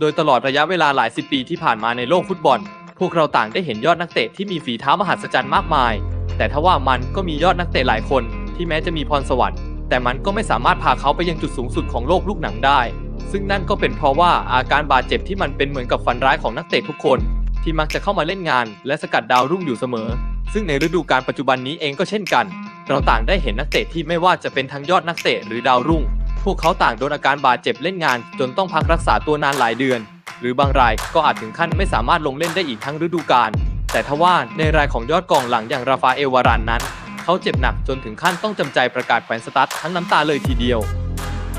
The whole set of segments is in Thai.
โดยตลอดระยะเวลาหลายสิบปีที่ผ่านมาในโลกฟุตบอล พวกเราต่างได้เห็นยอดนักเตะที่มีฝีเท้ามหัศจรรย์มากมาย แต่ทว่ามันก็มียอดนักเตะหลายคนที่แม้จะมีพรสวรรค์ แต่มันก็ไม่สามารถพาเขาไปยังจุดสูงสุดของโลกลูกหนังได้ ซึ่งนั่นก็เป็นเพราะว่าอาการบาดเจ็บที่มันเป็นเหมือนกับฟันร้ายของนักเตะทุกคน ที่มักจะเข้ามาเล่นงาน และสกัดดาวรุ่งอยู่เสมอ ซึ่งในฤดูกาลปัจจุบันนี้เองก็เช่นกัน เราต่างได้เห็นนักเตะที่ไม่ว่าจะเป็นทั้งยอดนักเตะหรือดาวรุ่ง พวกเขาต่างโดนอาการบาดเจ็บเล่นงาน จนต้องพักรักษาตัวนานหลายเดือน หรือบางรายก็อาจถึงขั้นไม่สามารถลงเล่นได้อีกทั้งฤดูกาลแต่ทว่าในรายของยอดกองหลังอย่างราฟาเอลวารานนั้น เขาเจ็บหนักจนถึงขั้นต้องจำใจประกาศแขวนสตาร์ททั้งน้ำตาเลยทีเดียว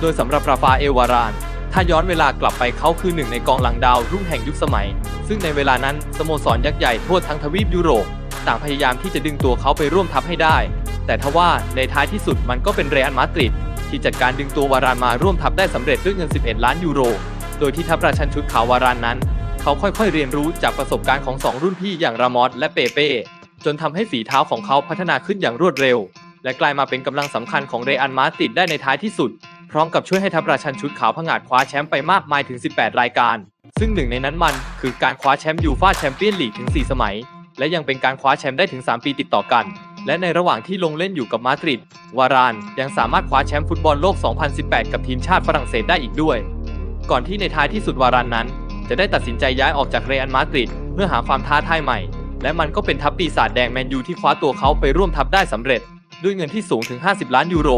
โดยสำหรับราฟาเอลวาราน ถ้าย้อนเวลากลับไปเขาคือหนึ่งในกองหลังดาวรุ่งแห่งยุคสมัย ซึ่งในเวลานั้นสโมสรยักษ์ใหญ่ทั่วทั้งทวีปยุโรปต่างพยายามที่จะดึงตัวเขาไปร่วมทัพให้ได้ แต่ทว่าในท้ายที่สุดมันก็เป็นเรอัลมาดริด ที่จัดการดึงตัววารานมาร่วมทัพได้สำเร็จด้วยเงิน 11 ล้านยูโร โดยที่ทัพราชันชุดขาววารานนั้น เขาค่อยๆเรียนรู้จากประสบการณ์ของสองรุ่นพี่อย่างรามอสและเปเป้จนทำให้ฝีเท้าของเขาพัฒนาขึ้นอย่างรวดเร็ว และกลายมาเป็นกำลังสำคัญของเรอัลมาดริดได้ในท้ายที่สุด พร้อมกับช่วยให้ทัพราชันชุดขาวผงาดคว้าแชมป์ไปมากมายถึง 18 รายการ ซึ่งหนึ่งในนั้นมันคือการคว้าแชมป์ยูฟ่าแชมเปี้ยนลีกถึง 4 สมัย และยังเป็นการคว้าแชมป์ได้ถึง 3 ปีติดต่อกัน และในระหว่างที่ลงเล่นอยู่กับมาดริด วารานยังสามารถคว้าแชมป์ฟุตบอลโลก 2018 กับทีมชาติฝรั่งเศสได้อีกด้วย ก่อนที่ในท้ายที่สุดวารานนั้น จะได้ตัดสินใจย้ายออกจากเรอัลมาดริดเพื่อหาความท้าทายใหม่ และมันก็เป็นทัพปีศาจแดงแมนยูที่คว้าตัวเขาไปร่วมทัพได้สำเร็จ ด้วยเงินที่สูงถึง 50 ล้านยูโร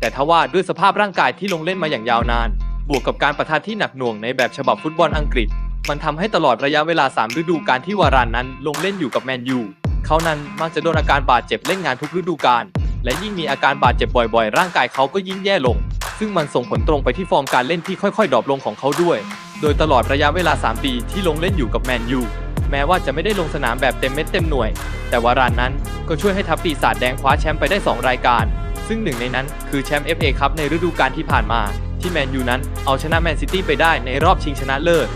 แต่ทว่าด้วยสภาพร่างกายที่ลงเล่นมาอย่างยาวนาน บวกกับการประทะที่หนักหน่วงในแบบฉบับฟุตบอลอังกฤษ มันทำให้ตลอดระยะเวลา 3 ฤดูกาลที่วารานนั้นลงเล่นอยู่กับแมนยู เขานั้นมักจะโดนอาการบาดเจ็บเล่นงานทุกฤดูกาล และยิ่งมีอาการบาดเจ็บบ่อยๆ ร่างกายเขาก็ยิ่งแย่ลง ซึ่งมันส่งผลตรงไปที่ฟอร์มการเล่นที่ค่อยๆดรอปลงของเขาด้วย โดยตลอดระยะเวลา 3 ปีที่ลงเล่นอยู่กับแมนยู แม้ว่าจะไม่ได้ลงสนามแบบเต็มเม็ดเต็มหน่วย แต่วารานนั้นก็ช่วยให้ทัพปีศาจแดงคว้าแชมป์ไปได้ 2 รายการ ซึ่งหนึ่งในนั้นคือแชมป์ FA ครับในฤดูกาลที่ผ่านมา ที่แมนยูนั้นเอาชนะแมนซิตี้ไปได้ในรอบชิงชนะเลิศ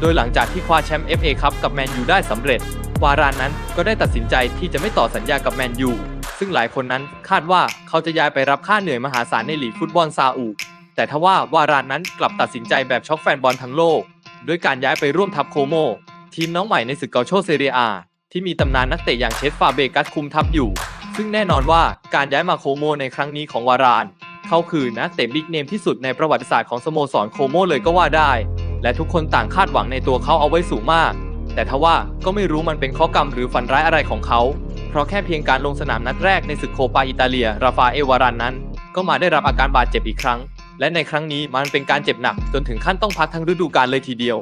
โดยหลังจากที่คว้าแชมป์ FA ครับกับแมนยูได้สำเร็จ วารานนั้นก็ได้ตัดสินใจที่จะไม่ต่อสัญญากับแมนยู ซึ่งหลายคนนั้นคาดว่าเขาจะย้ายไปรับค่าเหนื่อยมหาศาลในลีกฟุตบอลซาอุแต่ทว่าวารานนั้นกลับตัดสินใจแบบช็อกแฟนบอลทั้งโลก ด้วยการย้ายไปร่วมทัพโคโม ทีมน้องใหม่ในศึกเกาโชเซเรียอาที่มีตำนานนักเตะอย่างเชฟฟาเบกัสคุมทัพอยู่ ซึ่งแน่นอนว่าการย้ายมาโคโมในครั้งนี้ของวาราน เขาคือนักเตะบิ๊กเนมที่สุดในประวัติศาสตร์ของสโมสรโคโมเลยก็ว่าได้ และทุกคนต่างคาดหวังในตัวเขาเอาไว้สูงมาก แต่ทว่าก็ไม่รู้มันเป็นข้อกรรมหรือฝันร้ายอะไรของเขา เพราะแค่เพียงการลงสนามนัดแรกในศึกโคปาอิตาเลีย ราฟาเอวารันนั้น ก็มาได้รับอาการบาดเจ็บอีกครั้ง และในครั้งนี้มันเป็นการเจ็บหนักจนถึงขั้นต้องพักทั้งฤดูกาลเลยทีเดียว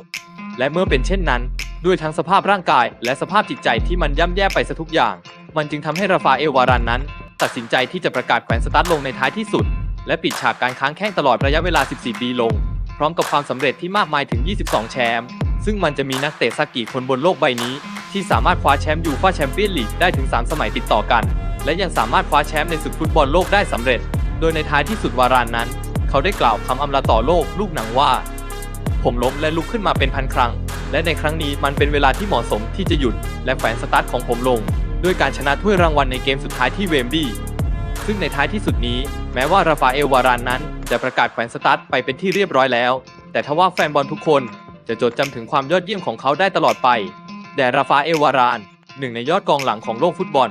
และเมื่อเป็นเช่นนั้น ด้วยทั้งสภาพร่างกาย และสภาพจิตใจที่มันย่ำแย่ไปซะทุกอย่าง มันจึงทำให้ราฟาเอวารันนั้น ตัดสินใจที่จะประกาศแขวนสตาร์ทลงในท้ายที่สุด และปิดฉากการค้างแข้งตลอดระยะเวลา 14 ปีลง พร้อมกับความสำเร็จที่มากมายถึง 22 แชมป์ ซึ่งมันจะมีนักเตะสักกี่คนบนโลกใบนี้ ที่สามารถคว้าแชมป์ยูฟ่าแชมเปี้ยนลีกได้ถึง 3 สมัยติดต่อกัน และยังสามารถคว้าแชมป์ในศึกฟุตบอลโลกได้สำเร็จ โดยในท้ายที่สุดวารานนั้น เขาได้กล่าวคำอำลาต่อโลกลูกหนังว่า ผมล้มและลุกขึ้นมาเป็นพันครั้ง และในครั้งนี้มันเป็นเวลาที่เหมาะสมที่จะหยุด และแขวนสตาร์ทของผมลง ด้วยการชนะถ้วยรางวัลในเกมสุดท้ายที่เวมบลีย์ซึ่งในท้ายที่สุดนี้ แม้ว่าราฟาเอลวารานนั้น จะประกาศแขวนสตาร์ทไปเป็นที่เรียบร้อยแล้ว แต่ทว่าแฟนบอลทุกคน จะจดจำถึงความยอดเยี่ยมของเขาได้ตลอดไป แด่ราฟาเอลวาราน หนึ่งในยอดกองหลังของโลกฟุตบอล